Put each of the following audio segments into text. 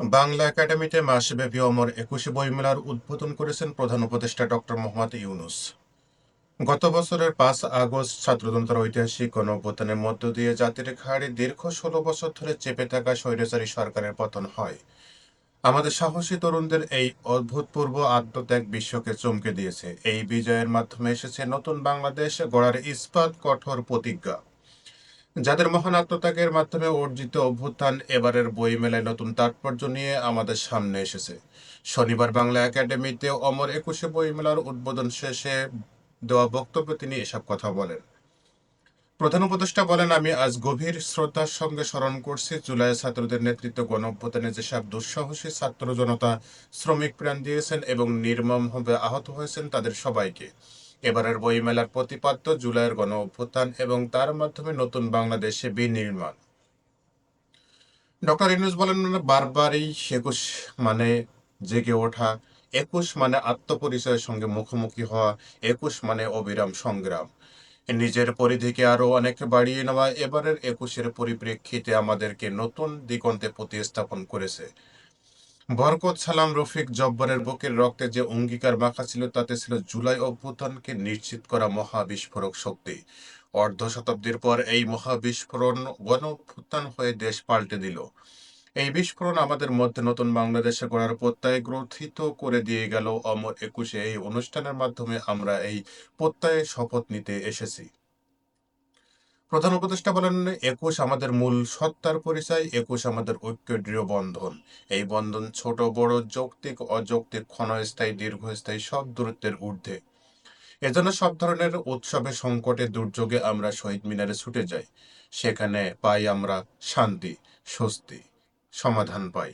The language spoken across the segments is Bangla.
বাংলা একাডেমিতে মাসব্যাপী অমর একুশে বইমেলার উদ্বোধন করেছেন প্রধান উপদেষ্টা ডক্টর মোহাম্মদ ইউনুস। গত বছরের পাঁচ আগস্ট ছাত্রতন্ত্র ঐতিহাসিক গণঅভ্যুত্থানের মধ্য দিয়ে জাতির ঘাড়ে দীর্ঘ ষোলো বছর ধরে চেপে থাকা স্বৈরাচারী সরকারের পতন হয়। আমাদের সাহসী তরুণদের এই অভূতপূর্ব আত্মত্যাগ বিশ্বকে চমকে দিয়েছে। এই বিজয়ের মাধ্যমে এসেছে নতুন বাংলাদেশ গড়ার ইস্পাত, কঠোর প্রতিজ্ঞা। যাদের মহান আত্মত্যাগের মাধ্যমে অর্জিত অভ্যুত্থান এবারের বই মেলায় নতুন তাৎপর্য নিয়ে আমাদের সামনে এসেছে। শনিবার বাংলা একাডেমিতে অমর একুশে বই মেলার উদ্বোধন শেষে দেওয়া বক্তব্যে তিনি এসব কথা বলেন। প্রধান উপদেষ্টা বলেন, আমি আজ গভীর শ্রদ্ধার সঙ্গে স্মরণ করছি। জুলাই ছাত্রদের নেতৃত্ব গণ অভ্যুত্থানে যেসব দুঃসাহসী ছাত্র জনতা শ্রমিক প্রাণ দিয়েছেন এবং নির্মমভাবে আহত হয়েছেন তাদের সবাইকে। এবারের বইমেলার প্রতিপাদ্য জুলাইয়ের গণ অভ্যুত্থান এবং তার মাধ্যমে নতুন বাংলাদেশে বিনির্মাণ। ডক্টর ইনুস বলেন, বারবারই একুশ মানে জেগে ওঠা, একুশ মানে আত্মপরিচয়ের সঙ্গে মুখোমুখি হওয়া, একুশ মানে অবিরাম সংগ্রাম। নিজের পরিধিকে আরও অনেক বাড়িয়ে নেওয়া এবারের একুশের পরিপ্রেক্ষিতে আমাদেরকে নতুন দিগন্তে প্রতিস্থাপন করেছে। বরকত সালাম রফিক জব্বরের বুকের রক্তে যে অঙ্গীকার মাখা ছিল, তাতে ছিল জুলাই অভ্যুত্থানকে নিশ্চিত করা মহা বিস্ফোরক শক্তি। অর্ধ শতাব্দীর পর এই মহা বিস্ফোরণ গণ অভ্যুত্থান হয়ে দেশ পাল্টে দিল। এই বিস্ফোরণ আমাদের মধ্যে নতুন বাংলাদেশে গড়ার প্রত্যয় গ্রথিত করে দিয়ে গেল। অমর একুশে এই অনুষ্ঠানের মাধ্যমে আমরা এই প্রত্যয়ে শপথ নিতে এসেছি। প্রধান উপদেষ্টা বলেন, একুশ আমাদের মূল সত্তার পরিচয়, একুশ আমাদের ঐক্য দৃঢ় বন্ধন। এই বন্ধন ছোট, বড়, যৌক্তিক, অযৌক্তিক, ক্ষণস্থায়ী, দীর্ঘস্থায়ী, সব দূরত্বের ঊর্ধ্বে। এজন্য সব ধরনের উৎসবে সংকটে, দুর্যোগে আমরা শহীদ মিনারে ছুটে যাই। সেখানে পাই আমরা শান্তি, স্বস্তি, সমাধান পাই।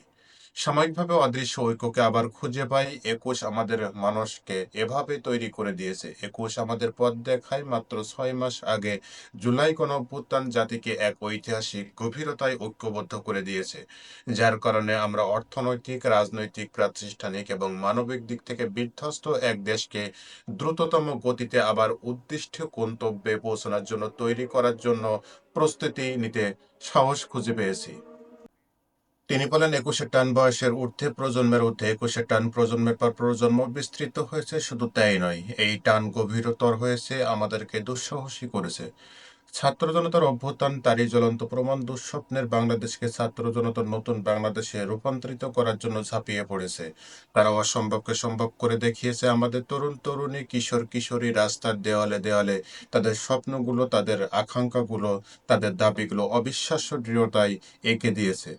সাময়িকভাবে অদৃশ্য ঐক্যকে আবার খুঁজে পাই, একুশ আমাদের মানুষকে এভাবে তৈরি করে দিয়েছে। একুশ আমাদের পথ দেখায় মাত্র ছয় মাস আগে জুলাই কোন অভ্যুত্থান জাতিকে এক ঐতিহাসিক গভীরতায় ঐক্যবদ্ধ করে দিয়েছে, যার কারণে আমরা অর্থনৈতিক, রাজনৈতিক, প্রাতিষ্ঠানিক এবং মানবিক দিক থেকে বিধ্বস্ত এক দেশকে দ্রুততম গতিতে আবার উদ্দিষ্ট গন্তব্যে পৌঁছানোর জন্য, তৈরি করার জন্য প্রস্তুতি নিতে সাহস খুঁজে পেয়েছি। তিনি বলেন, একুশে টান বয়সের ঊর্ধ্বে প্রজন্মের ঊর্ধ্বে একুশে টান প্রজন্মের পর প্রজন্ম বিস্তৃত হয়েছে, শুধু তাই নয়, এই টান গভীরতর হয়েছে, আমাদেরকে দুঃসাহসী করেছে। ছাত্র জনতার অভ্যুত্থান, তারই জ্বলন্ত প্রমাণ দুঃস্বপ্নের বাংলাদেশকে ছাত্র জনতার নতুন বাংলাদেশে রূপান্তরিত করার জন্য ঝাঁপিয়ে পড়েছে। তারা অসম্ভবকে সম্ভব করে দেখিয়েছে, আমাদের তরুণ তরুণী, কিশোর কিশোরী রাস্তার দেওয়ালে দেওয়ালে তাদের স্বপ্নগুলো, তাদের আকাঙ্ক্ষাগুলো, তাদের দাবিগুলো অবিশ্বাস্য দৃঢ়তায় এঁকে দিয়েছে।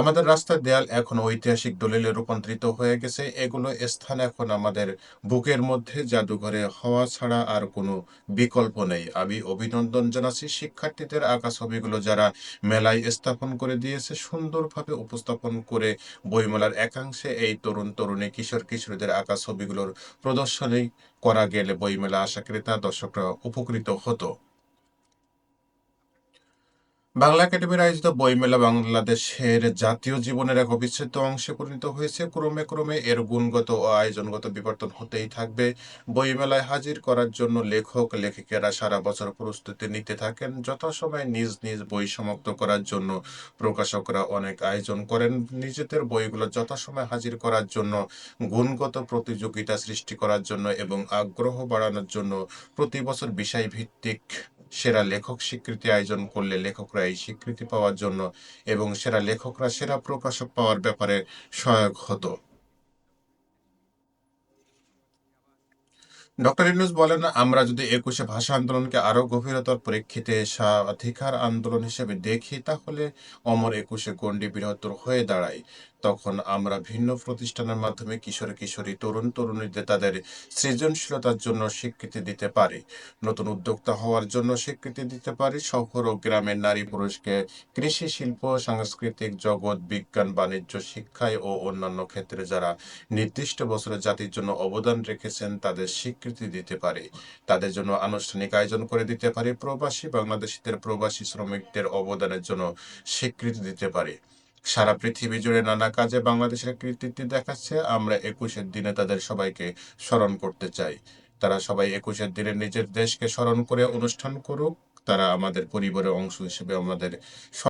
আমাদের রাস্তার দেয়াল এখন ঐতিহাসিক দলিলে রূপান্তরিত হয়ে গেছে। এগুলো স্থান এখন আমাদের বুকের মধ্যে জাদুঘরে হওয়া ছাড়া আর কোনো বিকল্প নেই। আমি অভিনন্দন জানাচ্ছি শিক্ষার্থীদের আঁকা ছবিগুলো যারা মেলায় স্থাপন করে দিয়েছে, সুন্দরভাবে উপস্থাপন করে বইমেলার একাংশে এই তরুণ তরুণী, কিশোর কিশোরীদের আঁকা ছবিগুলোর প্রদর্শনী করা গেলে বইমেলা আশা ক্রেতা, দর্শকরা উপকৃত হতো। বাংলা একাডেমির আয়োজিত বইমেলা বাংলাদেশের জাতীয় জীবনের এক অবিচ্ছেদ্য অংশে পরিণত হয়েছে। ক্রমে ক্রমে এর গুণগত ও আয়োজনগত বিবর্তন হতেই থাকবে। বইমেলায় হাজির করার জন্য লেখক, লেখিকেরা সারা বছর প্রস্তুতি নিতে থাকেন। যথাসময়ে নিজ নিজ বই সমাপ্ত করার জন্য প্রকাশকরা অনেক আয়োজন করেন। নিজেদের বইগুলো যথাসময়ে হাজির করার জন্য, গুণগত প্রতিযোগিতা সৃষ্টি করার জন্য এবং আগ্রহ বাড়ানোর জন্য প্রতি বছর বিষয় ভিত্তিক সেরা লেখক স্বীকৃতি আয়োজন করলে লেখকরা এই স্বীকৃতি পাওয়ার জন্য এবং সেরা লেখকরা সেরা প্রকাশক পাওয়ার ব্যাপারে সহায়ক হতো। ডক্টর ইউনুস বলেন, আমরা যদি একুশে ভাষা আন্দোলনকে আরও গভীরতর প্রেক্ষিতে স্বাধিকার আন্দোলন হিসেবে দেখি, তাহলে অমর একুশে গণ্ডি বৃহত্তর হয়ে দাঁড়ায়। তখন আমরা ভিন্ন প্রতিষ্ঠানের মাধ্যমে কিশোর কিশোরী, তরুণ তরুণীদের তাদের সৃজনশীলতার জন্য স্বীকৃতি দিতে পারি, নতুন উদ্যোক্তা হওয়ার জন্য স্বীকৃতি দিতে পারি, শহর ও গ্রামের নারী পুরুষকে কৃষি, শিল্প, সাংস্কৃতিক জগৎ, বিজ্ঞান, বাণিজ্য শিক্ষায় ও অন্যান্য ক্ষেত্রে যারা নির্দিষ্ট বছরে জাতির জন্য অবদান রেখেছেন, তাদের স্বীকৃতি দিতে পারি। তাদের জন্য আনুষ্ঠানিক আয়োজন করে দিতে পারি। প্রবাসী বাংলাদেশিদের প্রবাসী শ্রমিকদের অবদানের জন্য স্বীকৃতি দিতে পারি। সারা পৃথিবী জুড়ে নানা কাজে বাংলাদেশের কৃতিত্ব দেখাচ্ছে। আমরা একুশের দিনে তাদের সবাইকে স্মরণ করতে চাই। তারা সবাই একুশের দিনে নিজের দেশকে স্মরণ করে অনুষ্ঠান করুক। তারা আমাদের পরিবারের অংশ হিসেবে আমাদের